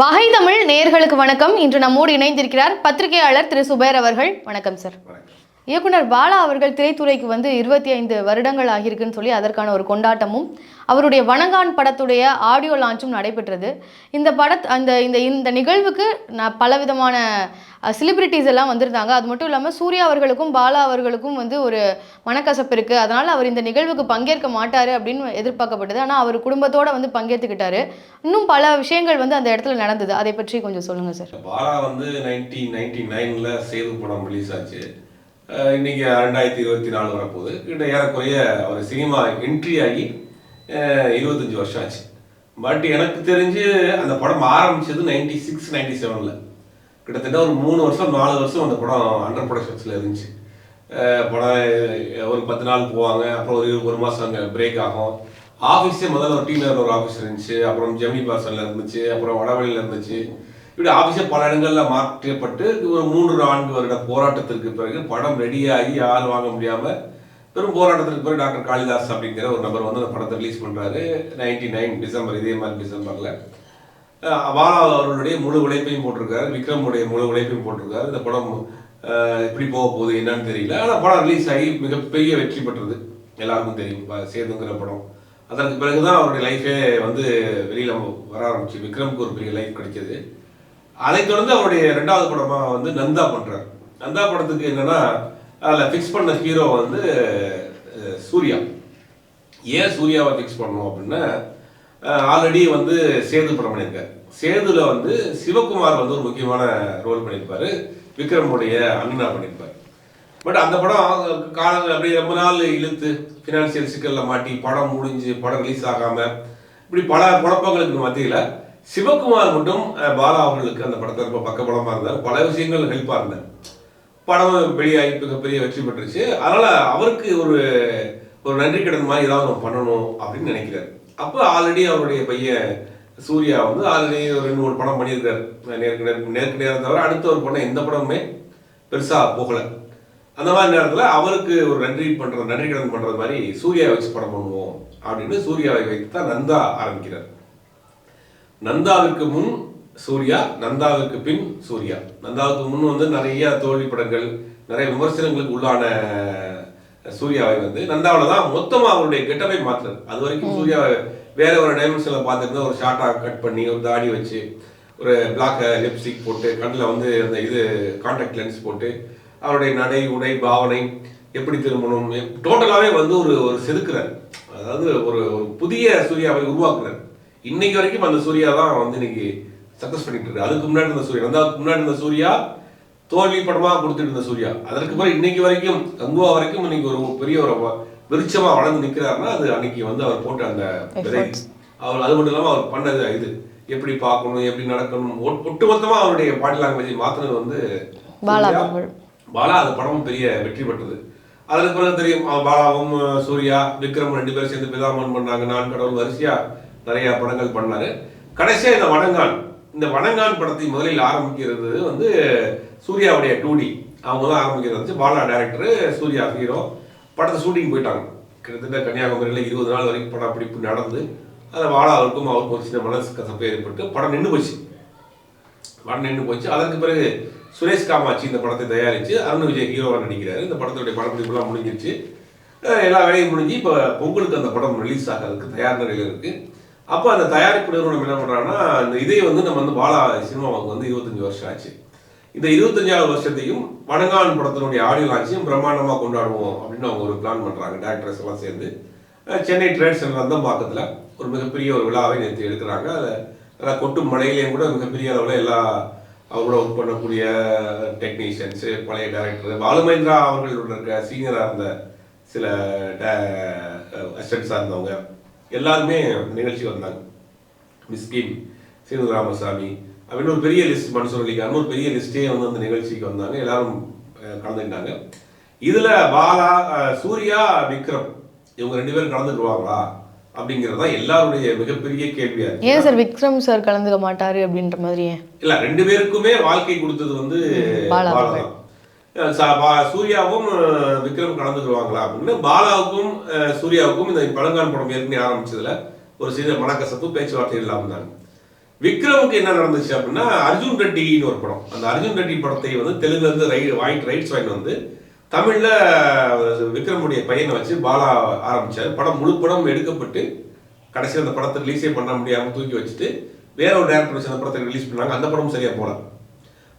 வகை தமிழ் நேர்களுக்கு வணக்கம். இன்று நம்மோடு இணைந்திருக்கிறார் பத்திரிகையாளர் திரு. சுபேர் அவர்கள். வணக்கம் சார். இயக்குனர் பாலா அவர்கள் திரைத்துறைக்கு வந்து இருபத்தி ஐந்து வருடங்கள் ஆகியிருக்குன்னு சொல்லி அதற்கான ஒரு கொண்டாட்டமும் அவருடைய வணங்கான் படத்துடைய ஆடியோ லான்ச்சும் நடைபெற்றது. இந்த படத் அந்த இந்த இந்த நிகழ்வுக்கு நான் பலவிதமான செலிபிரிட்டிஸ் எல்லாம் வந்திருந்தாங்க. அது மட்டும் இல்லாமல் சூர்யா அவர்களுக்கும் பாலா அவர்களுக்கும் வந்து ஒரு மனக்கசப்பு இருக்குது அதனால் அவர் இந்த நிகழ்வுக்கு பங்கேற்க மாட்டார் அப்படின்னு எதிர்பார்க்கப்பட்டது. ஆனால் அவர் குடும்பத்தோடு வந்து பங்கேற்றுக்கிட்டாரு இன்னும் பல விஷயங்கள் வந்து அந்த இடத்துல நடந்தது. அதை பற்றி கொஞ்சம் சொல்லுங்கள் சார். பாலா வந்து நைன்டீன் நைன்டி நைனில் சேது படம் ரிலீஸ் ஆச்சு. இன்றைக்கி இன்னைக்கு ரெண்டாயிரத்தி இருபத்தி நாலு வரப்போகுது. கிட்ட ஏறக்குறைய அவர் சினிமா என்ட்ரி ஆகி இருபத்தஞ்சி வருஷம் ஆச்சு. பட் எனக்கு தெரிஞ்சு அந்த படம் ஆரம்பிச்சது நைன்டி சிக்ஸ் நைன்டி செவனில் கிட்டத்தட்ட ஒரு மூணு வருஷம் நாலு வருஷம் அந்த படம் அண்டர் ப்ரொடக்ஷன்ஸில் இருந்துச்சு. படம் ஒரு பத்து நாள் போவாங்க அப்புறம் ஒரு ஒரு மாதம் அங்கே பிரேக் ஆகும். ஆஃபீஸே முதல்ல ஒரு டீம் ஒரு ஆஃபீஸ் இருந்துச்சு அப்புறம் ஜெமினி பார்சலில் இருந்துச்சு அப்புறம் வடவழியில் இருந்துச்சு. இப்படி ஆஃபீஸே பல இடங்களில் மாற்றப்பட்டு ஒரு மூன்று நான்கு வருட போராட்டத்திற்கு பிறகு படம் ரெடியாகி யாரும் வாங்க முடியாமல் பெரும் போராட்டத்திற்கு பிறகு டாக்டர் காளிதாஸ் அப்படிங்கிற ஒரு நபர் வந்து அந்த படத்தை ரிலீஸ் பண்ணுறாரு நைன்டி நைன் டிசம்பர் இதே மாதிரி டிசம்பரில். பாலா அவர்களுடைய முழு உழைப்பையும் போட்டிருக்காரு. விக்ரமுடைய முழு உழைப்பையும் போட்டிருக்காரு. இந்த படம் எப்படி போக போகுது என்னன்னு தெரியல. ஆனால் படம் ரிலீஸ் ஆகி மிகப்பெரிய வெற்றி பெற்றது. எல்லாருக்கும் தெரியும். சேதுங்கிற படம். அதற்கு பிறகுதான் அவருடைய லைஃபே வந்து வெளியில வர ஆரம்பிச்சு. விக்ரமுக்கு ஒரு பெரிய லைஃப் கிடைச்சது. அதைத் தொடர்ந்து அவருடைய ரெண்டாவது படமாக வந்து நந்தா பண்ணுறாரு நந்தா படத்துக்கு என்னன்னா அதில் ஃபிக்ஸ் பண்ண ஹீரோ வந்து சூர்யா. ஏன் சூர்யாவை ஃபிக்ஸ் பண்ணணும் அப்படின்னா ஆல்ரெடி வந்து சேது படம் பண்ணியிருக்காரு. சேதுல வந்து சிவகுமார் வந்து ஒரு முக்கியமான ரோல் பண்ணியிருப்பார். விக்ரமுடைய அண்ணனா பண்ணியிருப்பார். பட் அந்த படம் காலம் அப்படியே ரொம்ப நாள் இழுத்து ஃபினான்சியல் சிக்கலில் மாட்டி படம் முடிஞ்சு படம் ரிலீஸ் ஆகாமல் இப்படி பல குழப்பங்களுக்கு மத்தியில் சிவகுமார் மட்டும் பாலா அவர்களுக்கு அந்த படத்தை ரொம்ப பக்கபலமா இருந்தார். பல விஷயங்கள் ஹெல்ப்பாக இருந்தார். படம் வெளியாகி மிகப்பெரிய வெற்றி பெற்றுச்சு. அதனால அவருக்கு ஒரு ஒரு நன்றி கடன் மாதிரி ஏதாவது பண்ணணும் அப்படின்னு நினைக்கிறார். அப்போ ஆல்ரெடி அவருடைய பையன் சூர்யா வந்து ஆல்ரெடி ஒரு ரெண்டு மூணு படம் பண்ணியிருக்காரு. நேருக்கு நேருக்கு நேருக்கு நேரம் தவிர அடுத்த ஒரு படம் எந்த படமுமே பெருசாக போகலை. அந்த மாதிரி நேரத்தில் அவருக்கு ஒரு நன்றி பண்ணுற நன்றி கடன் பண்றது மாதிரி சூர்யா வச்சு படம் பண்ணுவோம் அப்படின்னு சூர்யாவை வைத்து தான் நந்தா ஆரம்பிக்கிறார். நந்தாவிற்கு முன் சூர்யா நந்தாவிற்கு பின் சூர்யா. நந்தாவுக்கு முன் வந்து நிறைய தோல்வி படங்கள் நிறைய விமர்சனங்களுக்கு உள்ளான சூர்யாவை வந்து நந்தாவில் தான் மொத்தமாக அவருடைய கெட்டப்பை மாற்றுறது அது வரைக்கும் சூர்யா வேற ஒரு டைமென்ஷனில் பார்த்துருந்தா ஒரு ஷார்ட்டாக கட் பண்ணி ஒரு தாடி வச்சு ஒரு பிளாக் லிப்ஸ்டிக் போட்டு கண்ணில் வந்து அந்த இது கான்டாக்ட் லென்ஸ் போட்டு அவருடைய நடை உடை பாவனை எப்படி திரும்பணும் டோட்டலாகவே வந்து ஒரு ஒரு செதுக்குறார். அதாவது ஒரு ஒரு புதிய சூர்யாவை உருவாக்குறார். இன்னைக்கு வரைக்கும் அந்த சூர்யா தான் வந்து இன்னைக்கு சக்சஸ் பண்ணிட்டு இருக்கு. அதுக்கு முன்னாடி இருந்த சூர்யா. ரெண்டாவது முன்னாடி இருந்த சூர்யா தோல்வி படமா கொடுத்துட்டு இருந்த சூர்யா. அதற்கு பிறகு இன்னைக்கு வரைக்கும் கங்குவா வரைக்கும் இன்னைக்கு ஒரு பெரிய ஒரு வ- விருட்சமா வளர்ந்து நிக்கிறாருன்னா அது அன்னைக்கு வந்து அவர் போட்ட அந்த விதை. அவர் அது மட்டும் இல்லாம அவர் பண்ணது இது. எப்படி பார்க்கணும் எப்படி நடக்கணும் ஒட்- ஒட்டுமொத்தமா அவருடைய பாடி லாங்குவேஜ் மாத்தினது வந்து பாலா அந்த படமும் பெரிய வெற்றி பெற்றது. அதுக்கு பிறகு தெரியும் பாலாவும் சூர்யா விக்ரம் ரெண்டு பேரும் சேர்ந்து பிதாமன் பண்ணாங்க நான் கடவுள் வரிசையா நிறைய படங்கள் பண்ணார். கடைசியாக இந்த வணங்கான் இந்த வணங்கான் படத்தை முதலில் ஆரம்பிக்கிறது வந்து சூர்யாவுடைய டூடி அவங்க தான் ஆரம்பிக்கிறது. வந்து பாலா டேரக்டரு சூர்யா ஹீரோ படத்தை ஷூட்டிங் போயிட்டாங்க. கிட்டத்தட்ட கன்னியாகுமரியில் இருபது நாள் வரைக்கும் படம் பிடிப்பு நடந்து அதை பாலா அவருக்கும் அவருக்கும் ஒரு சின்ன மனசு கசப்பு ஏற்பட்டு படம் நின்று போச்சு. படம் நின்று போச்சு. அதற்கு பிறகு சுரேஷ் காமாட்சி இந்த படத்தை தயாரித்து அருண் விஜய் ஹீரோவாக நடிக்கிறார். இந்த படத்துடைய படப்பிடிப்புலாம் முடிஞ்சிருச்சு. எல்லா வேலையும் முடிஞ்சு இப்போ பொங்கலுக்கு அந்த படம் ரிலீஸ் ஆகிறதுக்கு தயார் நிலையில் இருக்குது அப்போ அந்த தயாரிப்பு நிறுவனம் என்ன பண்ணுறாங்கன்னா அந்த இதை வந்து நம்ம வந்து பாலா சினிமாவுக்கு வந்து இருபத்தஞ்சு வருஷம் ஆச்சு. இந்த இருபத்தஞ்சாவது வருஷத்தையும் வணங்கான் படத்தினுடைய ஆடியோ லான்ச்சையும் பிரம்மாண்டமாக கொண்டாடுவோம் அப்படின்னு அவங்க ஒரு பிளான் பண்ணுறாங்க டேரக்டர்ஸ் எல்லாம் சேர்ந்து. சென்னை ட்ரேட் சென்டர் நந்தம்பாக்கத்தில் ஒரு மிகப்பெரிய ஒரு விழாவை நேற்று எடுக்கிறாங்க. அதில் நல்லா கொட்டும் மழையிலையும் கூட மிகப்பெரிய அளவில் எல்லா அவரோட ஒர்க் பண்ணக்கூடிய டெக்னீஷியன்ஸு பழைய டேரக்டர் பாலுமேந்திரா அவர்களோட இருக்க சீனியராக இருந்த சில அசிஸ்டன்ஸாக இருந்தவங்க எல்லாருமே நிகழ்ச்சிக்கு வந்தாங்க. மிஸ்கின் சீனு ராமசாமி அப்படின்னு ஒரு பெரிய லிஸ்ட் மன்சூர் அலிகான் ஒரு பெரிய லிஸ்டே வந்து அந்த நிகழ்ச்சிக்கு வந்தாங்க. எல்லாரும் கலந்துக்கிட்டாங்க. இதுல பாலா சூர்யா விக்ரம் இவங்க ரெண்டு பேரும் கலந்துக்குவாங்களா? அப்படிங்கிறது தான் எல்லாருடைய மிகப்பெரிய கேள்வியா ஏன் சார் விக்ரம் சார் கலந்துக்க மாட்டாரு அப்படின்ற மாதிரி இல்ல ரெண்டு பேருக்குமே வாழ்க்கை கொடுத்தது வந்து பாலா சூர்யாவும் விக்ரம் கலந்துக்குவாங்களா அப்படின்னு. பாலாவுக்கும் சூர்யாவுக்கும் இந்த பழங்கான் படம் ஏற்கனவே ஆரம்பிச்சதுல ஒரு சிறிய மனக்கசப்பு பேச்சுவார்த்தை இல்லாமல் தான். விக்ரமுக்கு என்ன நடந்துச்சு அப்படின்னா அர்ஜுன் ரெட்டின்னு ஒரு படம். அந்த அர்ஜுன் ரெட்டி படத்தை வந்து தெலுங்குல இருந்து ரைட் வாங்கிட்டு ரைட்ஸ் வாங்கிட்டு வந்து தமிழ்ல விக்ரமுடைய பையனை வச்சு பாலா ஆரம்பித்தார் படம் முழு படம் எடுக்கப்பட்டு கடைசியில் அந்த படத்தை ரிலீஸே பண்ண முடியாமல் தூக்கி வச்சுட்டு வேற ஒரு டேரக்டர் வச்சு அந்த படத்தை ரிலீஸ் பண்ணாங்க. அந்த படமும் சரியா போல.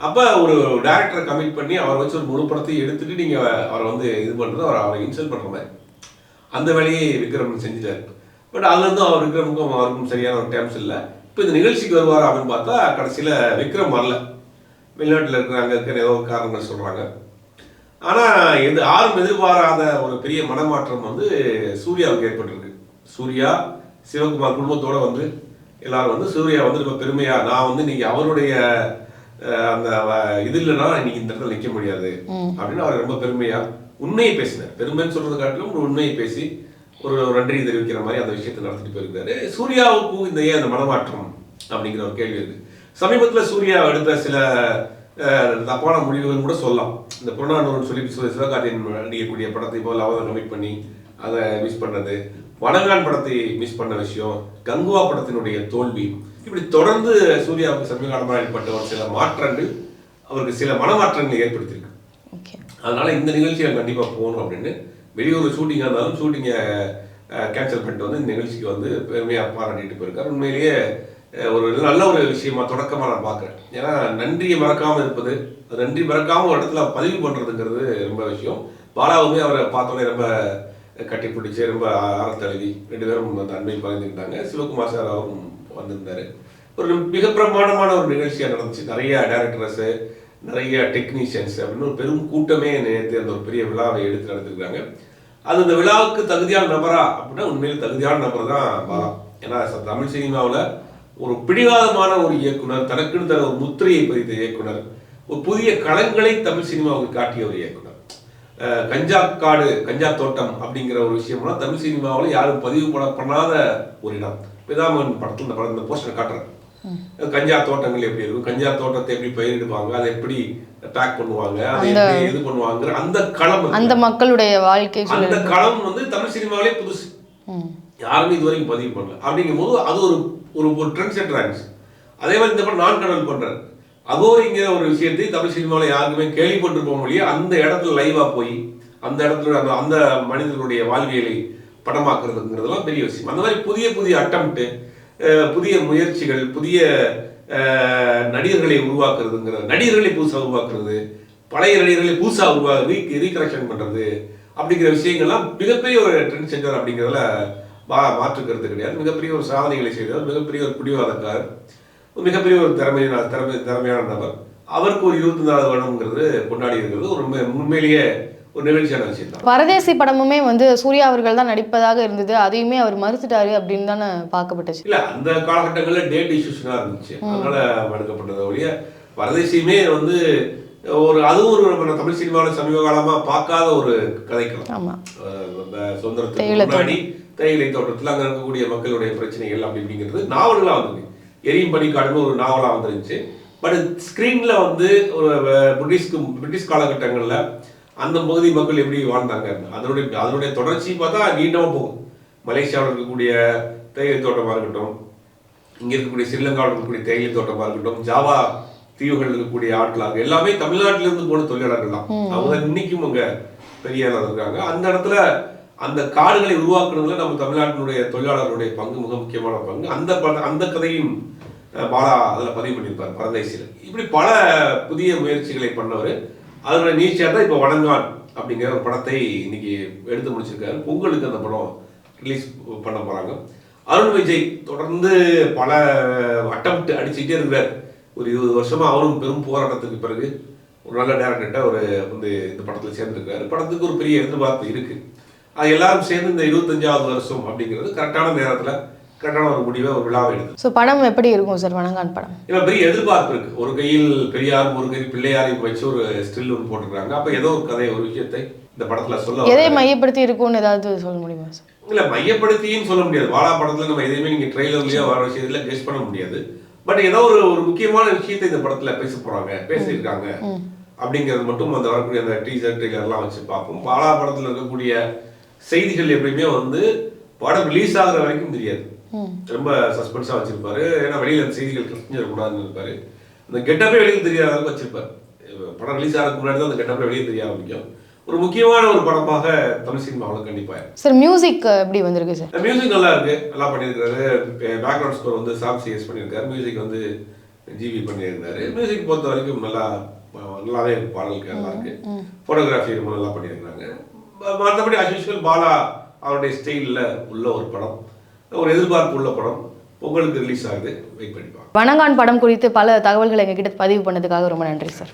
அப்போ ஒரு டேரக்டரை கமிட் பண்ணி அவரை வச்சு ஒரு முழு படத்தையும் எடுத்துட்டு நீங்கள் அவரை வந்து இது பண்ணுறது அவர் அவரை இன்சல்ட் பண்ணுற மாதிரி. அந்த வேலையை விக்ரம் செஞ்சுட்டார். பட் அதுலேருந்து அவர் விக்ரமுக்கும் அவருக்கும் சரியான ஒரு டேம்ஸ் இல்லை. இப்போ இந்த நிகழ்ச்சிக்கு வருவார் அப்படின்னு பார்த்தா கடைசியில் விக்ரம் வரல. வெளிநாட்டில் இருக்கிறாங்க இருக்கிற ஏதோ ஒரு காரணங்கள் சொல்கிறாங்க ஆனால் எது யாரும் எதிர்பாராத ஒரு பெரிய மனமாற்றம் வந்து சூர்யாவுக்கு ஏற்பட்டிருக்கு. சூர்யா சிவகுமார் குடும்பத்தோடு வந்து எல்லாரும் வந்து சூர்யா வந்து ரொம்ப பெருமையாக நான் வந்து நீங்கள் அவருடைய அந்த இது இல்லைன்னா இன்னைக்கு இந்த இடத்துல நிக்க முடியாது. அப்படின்னு அவர் ரொம்ப பெருமையா உண்மையை பேசினார். பெருமைன்னு சொல்றது காட்டிலும் ஒரு உண்மையை பேசி ஒரு நன்றி தெரிவிக்கிற மாதிரி அந்த விஷயத்தை நடத்திட்டு போயிருக்காரு. சூர்யாவுக்கும் இந்த ஏன் அந்த மனமாற்றம் அப்படிங்கிற ஒரு கேள்வி இருக்கு. சமீபத்துல சூர்யா எடுத்த சில அஹ், தப்பான முடிவுகள் கூட சொல்லலாம். இந்த புறநானூறு சொல்லி சிவ- சிவகார்த்தியன் நடிக்கக்கூடிய படத்தை போல அவரை கமிட் பண்ணி அதை மிஸ் பண்ணது. வடங்கான் படத்தை மிஸ் பண்ண விஷயம் கங்குவா படத்தினுடைய தோல்வி. இப்படி தொடர்ந்து சூர்யாவுக்கு சமீப காலமாக ஏற்பட்ட ஒரு சில மாற்றங்கள் அவருக்கு சில மனமாற்றங்களை ஏற்படுத்தியிருக்கு. அதனால இந்த நிகழ்ச்சியை கண்டிப்பா போகணும் அப்படின்னு வெளியூர் ஷூட்டிங்காக இருந்தாலும் ஷூட்டிங்கை கேன்சல் பண்ணிட்டு வந்து இந்த நிகழ்ச்சிக்கு வந்து பெருமையாக பாராட்டிட்டு போயிருக்காரு. உண்மையிலேயே ஒரு நல்ல ஒரு விஷயமா தொடக்கமா நான் பார்க்குறேன். ஏன்னா நன்றியை மறக்காம இருப்பது அது நன்றி மறக்காம ஒரு இடத்துல பதிவு பண்றதுங்கிறது ரொம்ப விஷயம். பாலாவுமே அவரை பார்த்தோன்னே ரொம்ப கட்டி பிடிச்சி ரொம்ப ஆரத்தழுவி ரெண்டு பேரும் அந்த அன்பை பகிர்ந்துக்கிட்டாங்க. சிவகுமார் சார் அவரும் வந்திருந்தார். ஒரு மிக பிரமாண்டமான ஒரு நிகழ்ச்சியாக நடந்துச்சு. நிறைய டேரக்டர்ஸு நிறைய டெக்னீஷியன்ஸ் அப்படின்னு ஒரு பெரும் கூட்டமே நேற்று அந்த ஒரு பெரிய விழாவை எடுத்து நடத்திருக்காங்க. அது அந்த விழாவுக்கு தகுதியான நபரா அப்படின்னா உண்மையில் தகுதியான நபர் தான் பாலா ஏன்னா ச- தமிழ் சினிமாவில் ஒரு பிடிவாதமான ஒரு இயக்குனர் தனக்குன்னு தர ஒரு முத்திரையை பதித்த இயக்குனர் ஒரு புதிய களங்களை தமிழ் சினிமாவுக்கு காட்டிய ஒரு இயக்குனர். கஞ்சா காடு கஞ்சா தோட்டம் அப்படிங்கிற ஒரு விஷயம்லாம் தமிழ் சினிமாவில் யாரும் பதிவு பண்ண பண்ணாத ஒரு இடம். பிதாமகன் படத்தில் இந்த படம் இந்த போஸ்டர் காட்டுறேன் கஞ்சா தோட்டங்கள் எப்படி இருக்கும்? கஞ்சா தோட்டத்தை எப்படி பயிரிடுவாங்க அதை எப்படி பேக் பண்ணுவாங்க? அதை எப்படி இது பண்ணுவாங்க அந்த களம். அந்த மக்களுடைய வாழ்க்கை அந்த களம் வந்து தமிழ் சினிமாவிலே புதுசு. யாருமே இது வரைக்கும் பதிவு பண்ணல. அப்படிங்கும் போது அது ஒரு ஒரு ஒரு ட்ரெண்ட் செட்டர் ஆயிடுச்சு. அதே மாதிரி இந்த படம் நான் கடல் பண்றாரு. அகோரிங்கிற ஒரு விஷயத்தை தமிழ் சினிமாவில் யாருக்குமே கேள்விப்பட்டிருப்போம் மொழியே அந்த இடத்துல லைவா போய் அந்த இடத்துல அந்த அந்த மனிதர்களுடைய வாழ்வியலை படமாக்குறதுங்கிறதெல்லாம் பெரிய விஷயம். அந்த மாதிரி புதிய புதிய அட்டம்ப்ட்டு புதிய முயற்சிகள் புதிய நடிகர்களை உருவாக்குறதுங்கிற நடிகர்களை புதுசாக உருவாக்குறது பழைய நடிகர்களை புதுசாக உருவா ரீ ரீகரெக்ஷன் பண்ணுறது அப்படிங்கிற விஷயங்கள்லாம் மிகப்பெரிய ஒரு ட்ரெண்ட் செஞ்சர் அப்படிங்கிறதுல மா மாற்றுக்கிறது கிடையாது. மிகப்பெரிய ஒரு சாதனைகளை செய்தவர் மிகப்பெரிய ஒரு பிடிவாதக்காரர் மிகப்பெரிய ஒரு திறமையான திறமை திறமையான நபர். அவருக்கு ஒரு இருபத்தி நாலு வருடங்கிறது கொண்டாடி இருக்கிறது. ஒரு உண்மையிலேயே ஒரு தான் பரதேசி படமுமே வந்து சூர்யா அவர்கள் தான் நடிப்பதாக இருந்தது. அதையுமே அவர் மறுத்துட்டாரு அப்படின்னு தானே பார்க்கப்பட்டுச்சு. இல்ல அந்த காலகட்டங்களில் டேட் இஷ்யூஸ்லாம் இருந்துச்சு. அதனால எடுக்கப்பட்டது ஒழிய பரதேசியுமே வந்து ஒரு அதுவும் ஒரு நம்ம தமிழ் சினிமாவில் சமீப காலமா பார்க்காத ஒரு கதைக்களம். தேயிலை முன்னாடி தேயிலை தோட்டத்தில் அங்கே இருக்கக்கூடிய மக்களுடைய பிரச்சனைகள் அப்படி இப்படிங்கிறது நாவல்களாக வந்தது. எரியும் பனிக்காடுன்னு ஒரு நாவலாக வந்துருந்துச்சு. பட் ஸ்க்ரீனில் வந்து ஒரு பிரிட்டிஷ்க்கு பிரிட்டிஷ் காலகட்டங்களில் அந்த பகுதி மக்கள் எப்படி வாழ்ந்தாங்க? அதனுடைய அதனுடைய தொடர்ச்சி பார்த்தா நீண்டமாக போகும். மலேசியாவில் இருக்கக்கூடிய தேயிலை தோட்டமாக இருக்கட்டும் இங்க இருக்கக்கூடிய ஸ்ரீலங்காவில் இருக்கக்கூடிய தேயிலை தோட்டமா இருக்கட்டும் ஜாவா தீவுகள் இருக்கக்கூடிய ஆட்களாக எல்லாமே தமிழ்நாட்டில இருந்து போன தொழிலாளர்கள் தான். அவங்க இன்னைக்கும் அங்க பெரிய இருக்காங்க. அந்த இடத்துல அந்த காடுகளை உருவாக்குறதுல நம்ம தமிழ்நாட்டினுடைய தொழிலாளர்களுடைய பங்கு மிக முக்கியமான பங்கு. அந்த அந்த கதையும் பாலா அதுல பதிவு பண்ணியிருப்பார் பரதேசியில். இப்படி பல புதிய முயற்சிகளை பண்ணவர். அதோட நீச்சா தான் இப்போ வணங்கான் அப்படிங்கிற ஒரு படத்தை இன்னைக்கு எடுத்து முடிச்சிருக்காரு. பொங்கலுக்கு அந்த படம் ரிலீஸ் பண்ண போகிறாங்க அருண் விஜய் தொடர்ந்து பல அட்டம்ப்ட் அடிச்சுக்கிட்டே இருக்கிறார். ஒரு இருபது வருஷமாக அவரும் பெரும் போராட்டத்துக்கு பிறகு ஒரு நல்ல டேரக்டர்கிட்ட ஒரு வந்து இந்த படத்தில் சேர்ந்துருக்காரு படத்துக்கு ஒரு பெரிய எதிர்பார்ப்பு இருக்குது அது எல்லாரும் சேர்ந்து இந்த இருபத்தஞ்சாவது வருஷம் அப்படிங்கிறது கரெக்டான நேரத்தில் கரெக்டான ஒரு முடிவை ஒரு விழாவை எடுத்து ஸோ படம் எப்படி இருக்கும் சார் வணங்கான் படம் இல்ல பெரிய எதிர்பார்ப்பு இருக்கு. ஒரு கையில் பெரியார் ஒரு கையில் பிள்ளையாரையும் வச்சு ஒரு ஸ்டில் ஒன்று போட்டிருக்காங்க அப்ப ஏதோ ஒரு கதை ஒரு விஷயத்தை இந்த படத்துல சொல்ல எதை. மையப்படுத்தி இருக்கும்னு ஏதாவது சொல்ல முடியுமா சார்? இல்ல மையப்படுத்தின்னு சொல்ல முடியாது. வாழா படத்துல நம்ம எதையுமே நீங்க ட்ரெய்லர்லயோ வர விஷயத்துல கெஸ் பண்ண முடியாது. பட் ஏதோ ஒரு ஒரு முக்கியமான விஷயத்தை இந்த படத்துல பேச போறாங்க பேசியிருக்காங்க. அப்படிங்கிறது மட்டும் அந்த வரக்கூடிய அந்த டீசர் ட்ரெய்லர்லாம் வச்சு பார்ப்போம். பாலா படத்துல இருக்கக்கூடிய செய்திகள் எப்பயுமே வந்து படம் ரிலீஸ் ஆகுற வரைக்கும் தெரியாது. ரொம்ப சஸ்பென்ஸாக வச்சிருப்பாரு. ஏன்னா வெளியில் அந்த செய்திகள் தெரிஞ்சிடக்கூடாதுன்னு இருப்பாரு. அந்த கெட்டப்பே வெளியில் தெரியாத அளவுக்கு வச்சிருப்பாரு. படம் ரிலீஸ் ஆகிறதுக்கு முன்னாடி தான் அந்த கெட்டப்பே வெளியே தெரிய ஆரம்பிக்கும். ஒரு முக்கியமான ஒரு படமாக தமிழ் சினிமாவில் கண்டிப்பாக. சார் மியூசிக் எப்படி வந்திருக்கு சார் மியூசிக் நல்லா இருக்கு. நல்லா பண்ணியிருக்காரு. பேக்ரவுண்ட் ஸ்கோர் வந்து சாம் சிஎஸ் பண்ணியிருக்காரு. மியூசிக் வந்து ஜிவி பண்ணியிருக்காரு மியூசிக் பொறுத்த வரைக்கும் நல்லா நல்லாவே இருக்கு. பாடலுக்கு நல்லா இருக்கு. ஃபோட்டோகிராஃபி ரொம்ப நல்லா பண்ணியிருக்காங்க. ம- மற்றபடி அஸ்யூஷுவல் பாலா அவருடைய ஸ்டைலில் உள்ள ஒரு படம். ஒரு எதிர்பார்ப்பு உள்ள படம் பொங்கலுக்கு ரிலீஸ் ஆகுது. வெயிட் பண்ணிப்பாங்க வணங்கான் படம் குறித்து பல தகவல்களை எங்ககிட்ட பதிவு பண்ணதுக்காக ரொம்ப நன்றி சார்.